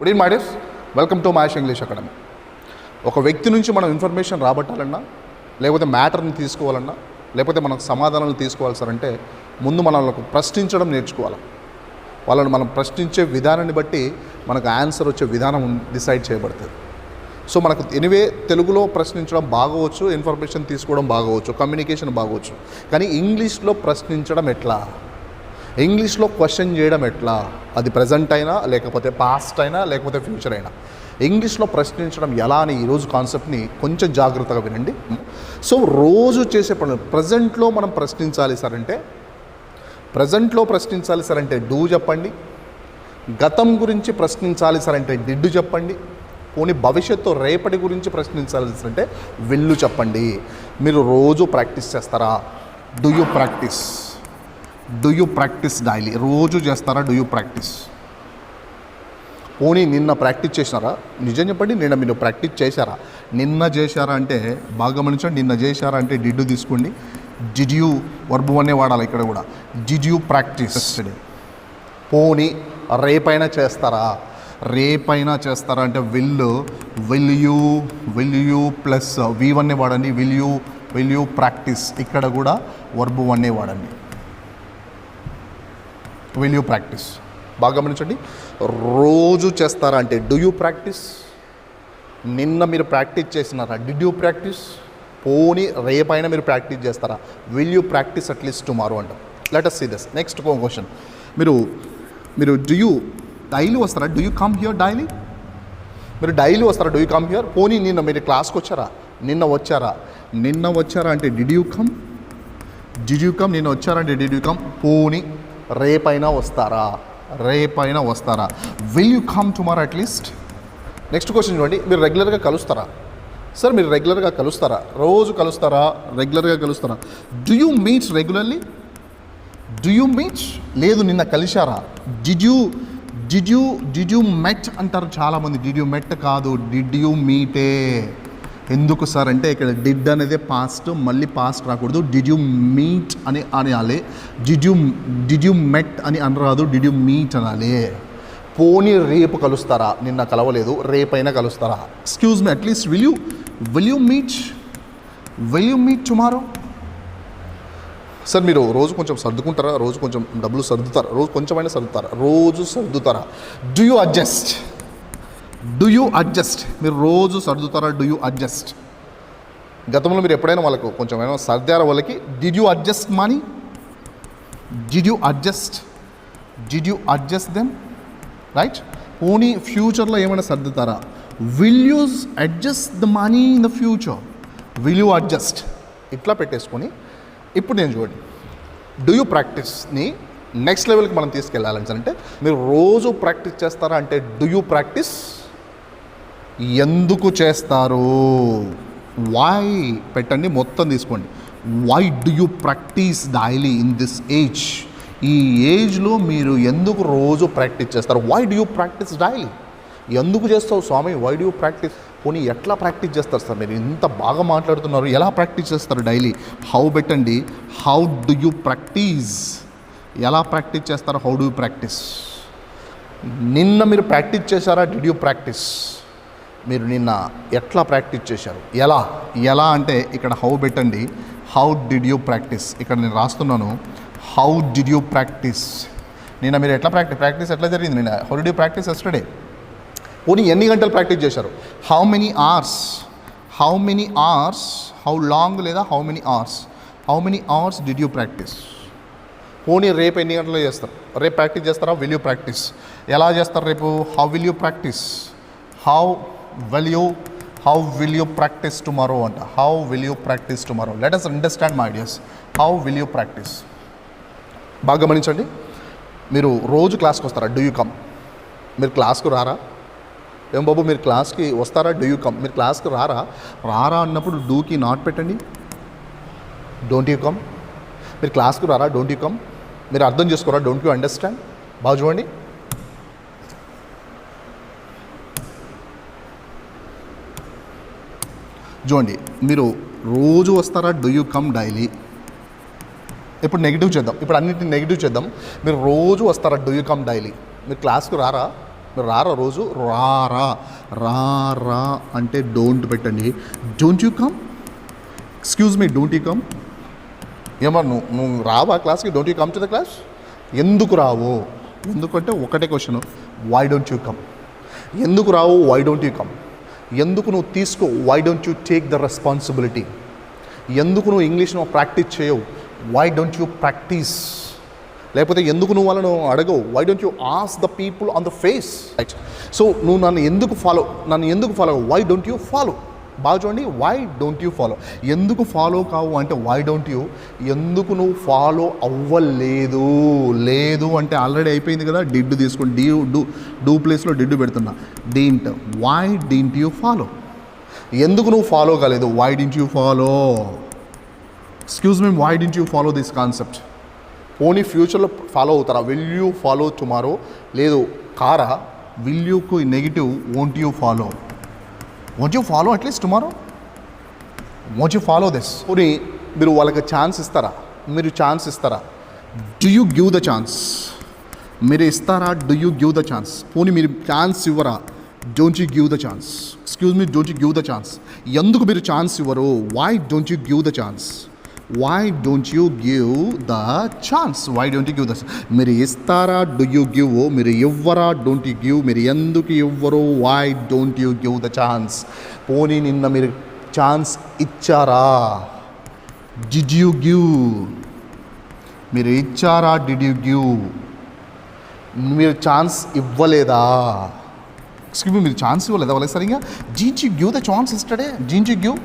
Good evening my dears welcome to Mahesh English academy ఒక వ్యక్తి నుంచి మనం ఇన్ఫర్మేషన్ రాబట్టాలన్నా లేకపోతే మ్యాటర్ని తీసుకోవాలన్నా లేకపోతే మనకు సమాధానాలు తీసుకోవాలి సార్ అంటే ముందు మనల్ని ప్రశ్నించడం నేర్చుకోవాలి. వాళ్ళని మనం ప్రశ్నించే విధానాన్ని బట్టి మనకు ఆన్సర్ వచ్చే విధానం డిసైడ్ చేయబడుతుంది సో మనకు ఎనివే తెలుగులో ప్రశ్నించడం బాగోవచ్చు ఇన్ఫర్మేషన్ తీసుకోవడం బాగోవచ్చు కమ్యూనికేషన్ బాగోవచ్చు. కానీ ఇంగ్లీష్లో ప్రశ్నించడం ఎట్లా? ఇంగ్లీష్లో క్వశ్చన్ చేయడం ఎట్లా? అది ప్రజెంట్ అయినా లేకపోతే పాస్ట్ అయినా లేకపోతే ఫ్యూచర్ అయినా. ఇంగ్లీష్లో ప్రశ్నించడం ఎలా అని ఈరోజు కాన్సెప్ట్ని కొంచెం జాగ్రత్తగా వినండి. సో రోజు చేసే పనులు ప్రజెంట్లో మనం ప్రశ్నించాలి సార్ అంటే ప్రజెంట్లో ప్రశ్నించాలి సార్ అంటే డూ చెప్పండి. గతం గురించి ప్రశ్నించాలి సార్ అంటే డిడ్డు చెప్పండి. పోనీ భవిష్యత్తు రేపటి గురించి ప్రశ్నించాలి సార్ అంటే వెళ్ళు చెప్పండి. మీరు రోజు ప్రాక్టీస్ చేస్తారా? Do you practice do you practice daily రోజు చేస్తారా? డూ యూ ప్రాక్టీస్ పోనీ నిన్న ప్రాక్టీస్ చేసినారా నిజం చెప్పండి నిన్న మీరు ప్రాక్టీస్ చేశారా? నిన్న చేశారా అంటే బాగా గమనించండి నిన్న చేశారా అంటే డిడ్డు తీసుకోండి? డిడ్ యూ వర్బు అనే వాడాలి ఇక్కడ కూడా? డిడ్ యూ ప్రాక్టీస్ పోనీ రేపైనా చేస్తారా? రేపైనా చేస్తారా అంటే will will you will you plus V వన్నే వాడండి? Will you will you practice ఇక్కడ కూడా వర్బు వన్నే వాడండి. విల్ యూ ప్రాక్టీస్ బాగా గమనించండి. రోజు చేస్తారా అంటే డూ యూ ప్రాక్టీస్ నిన్న మీరు ప్రాక్టీస్ చేసినారా? డిడ్ యూ ప్రాక్టీస్ పోనీ రేపైనా మీరు ప్రాక్టీస్ చేస్తారా? Will you practice at least tomorrow అంటాం. Let us see this next question మీరు మీరు డూ యూ డైలీ వస్తారా? Do you come here daily మీరు డైలీ వస్తారా? డూ యూ కమ్ హియర్ పోనీ నిన్న మీరు క్లాస్కి వచ్చారా? నిన్న వచ్చారా? నిన్న వచ్చారా అంటే did you come did you come నిన్న వచ్చారంటే డిడ్ యూ కమ్ పోనీ రేపైనా వస్తారా? రేపైనా వస్తారా? Will you come tomorrow at least next question చూడండి. మీరు రెగ్యులర్గా కలుస్తారా? సార్ మీరు రెగ్యులర్గా కలుస్తారా? రోజు కలుస్తారా? రెగ్యులర్గా కలుస్తారా? Do you meet regularly do you meet లేదు నిన్న కలిశారా? Did you did you did you met అంటారు చాలామంది. డిడ్ యూ మెట్ కాదు. డిడ్ యూ మీటే ఎందుకు సార్ అంటే ఇక్కడ డిడ్ అనేది పాస్ట్ మళ్ళీ పాస్ట్ రాకూడదు. డిడ్ యూ మీట్ అని అనాలి. Did you did you met అని అనరాదు. డిడ్ యూ మీట్ అనాలి. పోనీ రేపు కలుస్తారా? నిన్న కలవలేదు. రేపైనా కలుస్తారా? Excuse me at least will you will you meet will you meet tomorrow sir మీరు రోజు కొంచెం సర్దుకుంటారా? రోజు కొంచెం డబ్బులు సర్దుతారా? రోజు కొంచెమైనా సర్దుతారా? రోజు సర్దుతారా? Do you adjust do you adjust మీరు రోజు సర్దుతారా? డూ యూ అడ్జస్ట్ గతంలో మీరు ఎప్పుడైనా వాళ్ళకు కొంచెం ఏమైనా సర్దారా వాళ్ళకి did you adjust money did you adjust did you adjust them right ఓనీ ఫ్యూచర్లో ఏమైనా సర్దుతారా? Will you adjust the money in the future will you adjust ఇట్లా పెట్టేసుకొని ఇప్పుడు నేను చూడండి. డూ యూ ప్రాక్టీస్ని నెక్స్ట్ లెవెల్కి మనం తీసుకెళ్ళాలని అంటే మీరు రోజు ప్రాక్టీస్ చేస్తారా? అంటే డూ యూ ప్రాక్టీస్ ఎందుకు చేస్తారు? వై పెట్టండి మొత్తం తీసుకోండి. Why do you practice daily in this age ఈ ఏజ్లో మీరు ఎందుకు రోజు ప్రాక్టీస్ చేస్తారు? Why do you practice daily ఎందుకు చేస్తావు స్వామి? వై డు యూ ప్రాక్టీస్ పోనీ ఎట్లా ప్రాక్టీస్ చేస్తారు సార్? మీరు ఇంత బాగా మాట్లాడుతున్నారు. ఎలా ప్రాక్టీస్ చేస్తారు డైలీ హౌ పెట్టండి. హౌ డు యూ ప్రాక్టీస్ ఎలా ప్రాక్టీస్ చేస్తారు? హౌ డు యూ ప్రాక్టీస్ నిన్న మీరు ప్రాక్టీస్ చేశారా? డిడ్ యూ ప్రాక్టీస్ మీరు నిన్న ఎట్లా ప్రాక్టీస్ చేశారు? ఎలా? ఎలా అంటే ఇక్కడ హౌ పెట్టండి. హౌ డిడ్ యూ ప్రాక్టీస్ ఇక్కడ నేను రాస్తున్నాను. హౌ డిడ్ యూ ప్రాక్టీస్ నిన్న మీరు ఎట్లా ప్రాక్టీస్ ప్రాక్టీస్ ఎట్లా జరిగింది? నిన్న how did you practice yesterday పోనీ ఎన్ని గంటలు ప్రాక్టీస్ చేశారు? How many hours how many hours how long లేదా how many hours how many hours did you practice పోనీ రేపు ఎన్ని గంటలు చేస్తారు? రేపు ప్రాక్టీస్ చేస్తారా? విల్ యూ ప్రాక్టీస్ ఎలా చేస్తారు రేపు? How will you practice how will you how will you practice tomorrow అంట. How will you practice tomorrow let us understand my ideas how will you practice బాగా గమనించండి. మీరు రోజు క్లాస్కి వస్తారా? డూ యూ కమ్ మీరు క్లాస్కు రారా? ఏం బాబు మీరు క్లాస్కి వస్తారా? డూ యూ కమ్ మీరు క్లాస్కి రారా? రారా అన్నప్పుడు డూకి నాట్ పెట్టండి. డోంట్ యూ కమ్ మీరు క్లాస్కు రారా? డోంట్ యూ కమ్ మీరు అర్థం చేసుకోరా? డోంట్ యూ అండర్స్టాండ్ బాగా చూడండి. చూడండి మీరు రోజు వస్తారా? డూ యూ కమ్ డైలీ ఇప్పుడు నెగిటివ్ చేద్దాం. ఇప్పుడు అన్నింటిని నెగిటివ్ చేద్దాం. మీరు రోజు వస్తారా? డూ యూ కమ్ డైలీ మీరు క్లాస్కు రారా? మీరు రారా రోజు? రారా. రా రా అంటే డోంట్ పెట్టండి. Don't you come excuse me don't you come ఏమన్నా నువ్వు నువ్వు రావా క్లాస్కి don't you come to the class ఎందుకు రావు? ఎందుకంటే ఒకటే question why don't you come ఎందుకు రావు? వై డోంట్ యూ కమ్ ఎందుకు నువ్వు తీసుకో? Why don't you take the responsibility ఎందుకు నువ్వు ఇంగ్లీష్ నువ్వు ప్రాక్టీస్ చేయవు? వై డోంట్ యూ ప్రాక్టీస్ లేకపోతే ఎందుకు నువ్వు వాళ్ళను అడగవు? Why don't you ask the people on the face right so నువ్వు నన్ను ఎందుకు ఫాలో నన్ను ఎందుకు follow why don't you follow బాగా చూడండి వై డోంట్ యూ ఫాలో ఎందుకు ఫాలో కావు అంటే వై డోంట్ యూ ఎందుకు నువ్వు ఫాలో అవ్వలేదు? లేదు అంటే ఆల్రెడీ అయిపోయింది కదా డిడ్ తీసుకొని డీ డూ డూ ప్లేస్లో డిడ్ పెడుతున్నా. Didn't why didn't you follow ఎందుకు నువ్వు ఫాలో కాలేదు? Why didn't you follow excuse me why didn't you follow this concept పోనీ ఫ్యూచర్లో ఫాలో అవుతారా? విల్ యూ ఫాలో టుమారో లేదు కారా? Will you go negative won't you follow won't you follow at least tomorrow won't you follow this పోనీ మీరు వాళ్ళకి chance ఇస్తారా? మీరు ఛాన్స్ ఇస్తారా? Do you give the chance మీరు ఇస్తారా? Do you give the chance పోనీ మీరు ఛాన్స్ ఇవ్వరా? Don't you give the chance excuse me don't you give the chance ఎందుకు మీరు ఛాన్స్ ఇవ్వరు? Why don't you give the chance why don't you give the chance why don't you give the మీరు ఇస్తారా? Do you give మీరు ఇవ్వరా? Don't you give మీరు ఎందుకు ఇవ్వరు? Why don't you give the chance పోనీ నిన్న మీరు ఛాన్స్ ఇచ్చారా? డిడ్ యూ గివ్ మీరు ఇచ్చారా? డిడ్ యూ గివ్ మీరు ఛాన్స్ ఇవ్వలేదా? ఎక్స్క్యూజ్ మీ మీరు ఛాన్స్ ఇవ్వలేదా? వాళ్ళకి సరిగా jeans you give the chance yesterday jeans you give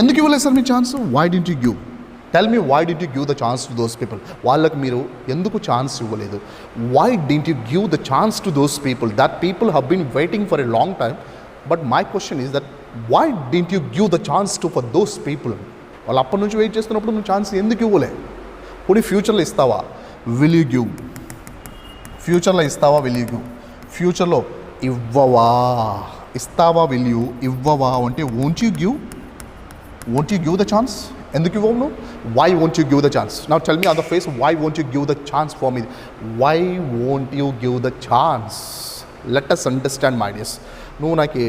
ఎందుకు ఇవ్వలేదు sir me chance why didn't you give tell me why didn't you give the chance to those people వాళ్ళకి మీరు ఎందుకు ఛాన్స్ ఇవ్వలేదు? Why didn't you give the chance to those people that people have been waiting for a long time but my question is that why didn't you give the chance to for those people వాళ్ళు అప్పటి నుంచి wait చేస్తున్నప్పుడు నువ్వు chance ఎందుకు ఇవ్వలే? పోనీ ఫ్యూచర్లో ఇస్తావా? విల్ యూ గివ్ ఫ్యూచర్లో ఇస్తావా? విల్ యూ గివ్ ఫ్యూచర్లో ఇవ్వవా? ఇస్తావా? విల్ యూ ఇవ్వవా? అంటే won't you give won't you give the chance ఎందుకు ఇవ్వము నువ్వు? Why won't you give the chance నా tell me on the face why won't you give the chance for me why won't you give the chance let us understand my ideas నువ్వు నాకు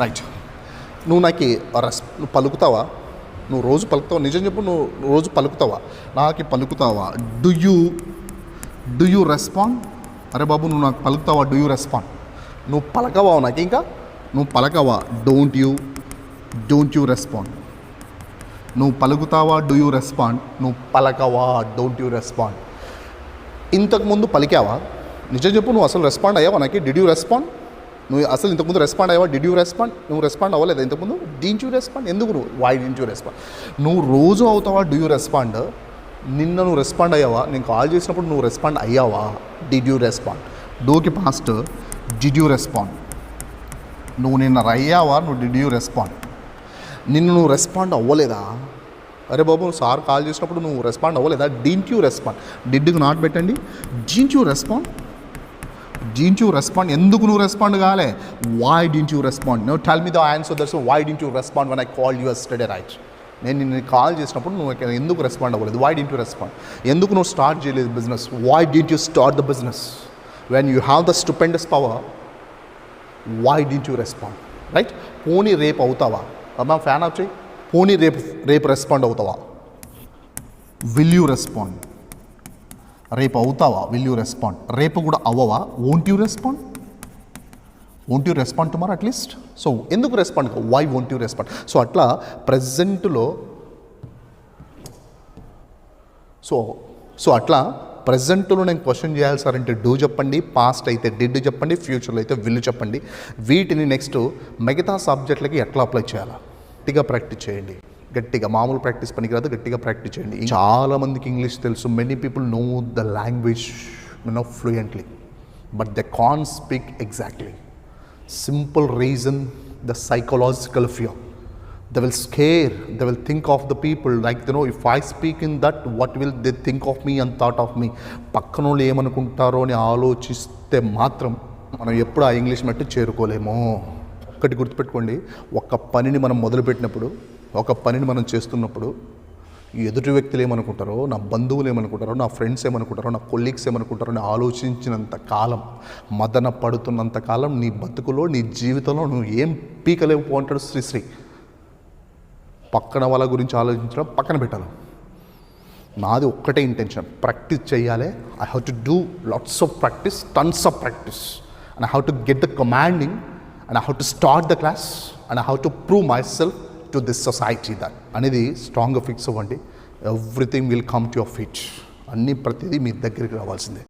right నువ్వు నాకు రస్ నువ్వు పలుకుతావా? నువ్వు రోజు పలుకుతావా? నిజం చెప్పు నువ్వు రోజు పలుకుతావా? నాకు పలుకుతావా? Do you do you respond అరే బాబు నువ్వు నాకు పలుకుతావా? డు యూ రెస్పాండ్ నువ్వు పలకవా నాకు ఇంకా? నువ్వు పలకవా? Don't you don't you respond నువ్వు పలుకుతావా? డూ యూ రెస్పాండ్ నువ్వు పలకవా? డోంట్ యూ రెస్పాండ్ ఇంతకుముందు పలికావా? నిజం చెప్పు నువ్వు అసలు రెస్పాండ్ అయ్యావా నాకు? డిడ్ యూ రెస్పాండ్ నువ్వు అసలు ఇంతకుముందు రెస్పాండ్ అయ్యావా? డిడ్ యూ రెస్పాండ్ నువ్వు రెస్పాండ్ అవ్వలేదు ఇంతకుముందు డీంట్ యూ రెస్పాండ్ ఎందుకు నువ్వు? వై డీంట్ యూ రెస్పాండ్ నువ్వు రోజు అవుతావా? డూ యూ రెస్పాండ్ నిన్న నువ్వు రెస్పాండ్ అయ్యావా? నేను కాల్ చేసినప్పుడు నువ్వు రెస్పాండ్ అయ్యావా? డిడ్ యూ రెస్పాండ్ డోకి పాస్ట్ డిడ్ యూ రెస్పాండ్ నువ్వు నిన్న అయ్యావా నువ్వు డిడ్ యూ రెస్పాండ్ నిన్ను నువ్వు రెస్పాండ్ అవ్వలేదా? అరే బాబు సార్ కాల్ చేసినప్పుడు నువ్వు రెస్పాండ్ అవ్వలేదా? డీంట్ యూ రెస్పాండ్ డిడ్కి నాట్ పెట్టండి. Didn't you respond didn't you respond ఎందుకు నువ్వు రెస్పాండ్ కాలే? వై డింట్ యూ రెస్పాండ్ నువ్వు tell me the answer that's why didn't you respond when I call you study right నేను నిన్ను call చేసినప్పుడు నువ్వు ఎందుకు రెస్పాండ్ అవ్వలేదు? వై డింట్ యూ రెస్పాండ్ ఎందుకు నువ్వు స్టార్ట్ చేయలేదు business why didn't you start the business when you have the stupendous power why didn't you respond right పోనీ రేపు అవుతావా? అమ్మా ఫ్యాన్ ఆఫ్ చేయి. పోనీ రేపు రేపు రెస్పాండ్ అవుతావా? విల్ యూ రెస్పాండ్ రేపు అవుతావా? విల్ యూ రెస్పాండ్ రేపు కూడా అవ్వవా? Won't you respond won't you respond tomorrow at least so ఎందుకు respond why won't you respond so అట్లా ప్రజెంట్లో సో సో అట్లా ప్రజెంట్లో నేను క్వశ్చన్ చేయాలి సార్ అంటే డూ చెప్పండి పాస్ట్ అయితే డిడ్ చెప్పండి ఫ్యూచర్లో అయితే విల్లు చెప్పండి. వీటిని నెక్స్ట్ మిగతా సబ్జెక్టులకి ఎట్లా అప్లై చేయాలా? గట్టిగా ప్రాక్టీస్ చేయండి. గట్టిగా మామూలు ప్రాక్టీస్ పనికిరాదు గట్టిగా ప్రాక్టీస్ చేయండి. చాలా మందికి ఇంగ్లీష్ తెలుసు. Many people know the language know fluently but they can speak exactly simple reason the psychological fear. they will scare they will think of the people like you know if i speak in that what will they think of me and thought of me పక్కన వాళ్ళు ఏమనుకుంటారో అని ఆలోచిస్తే మాత్రం మనం ఎప్పుడు ఆ English మట్టి చేరుకోలేము ఒక్కటి గుర్తుపెట్టుకోండి ఒక పనిని మనం మొదలుపెట్టినప్పుడు ఒక పనిని మనం చేస్తున్నప్పుడు ఎదుటి వ్యక్తులు ఏమనుకుంటారో నా బంధువులు ఏమనుకుంటారో నా ఫ్రెండ్స్ ఏమనుకుంటారో నా కొలీగ్స్ ఏమనుకుంటారో అని ఆలోచించినంత కాలం మదన పడుతున్నంత కాలం నీ బతుకులో నీ జీవితంలో నువ్వు ఏం పీకలేవు అంటాడు శ్రీశ్రీ పక్కన వాళ్ళ గురించి ఆలోచించడం పక్కన పెట్టాలి నాది ఒక్కటే ఇంటెన్షన్ ప్రాక్టీస్ చేయాలి. I have to do lots of practice tons of practice and I have to get the commanding and I have to start the class and I have to prove my self to this society that అనేది స్ట్రాంగ్గా fix అవ్వండి. Everything will come to your feet అన్ని ప్రతిదీ మీ దగ్గరికి రావాల్సిందే.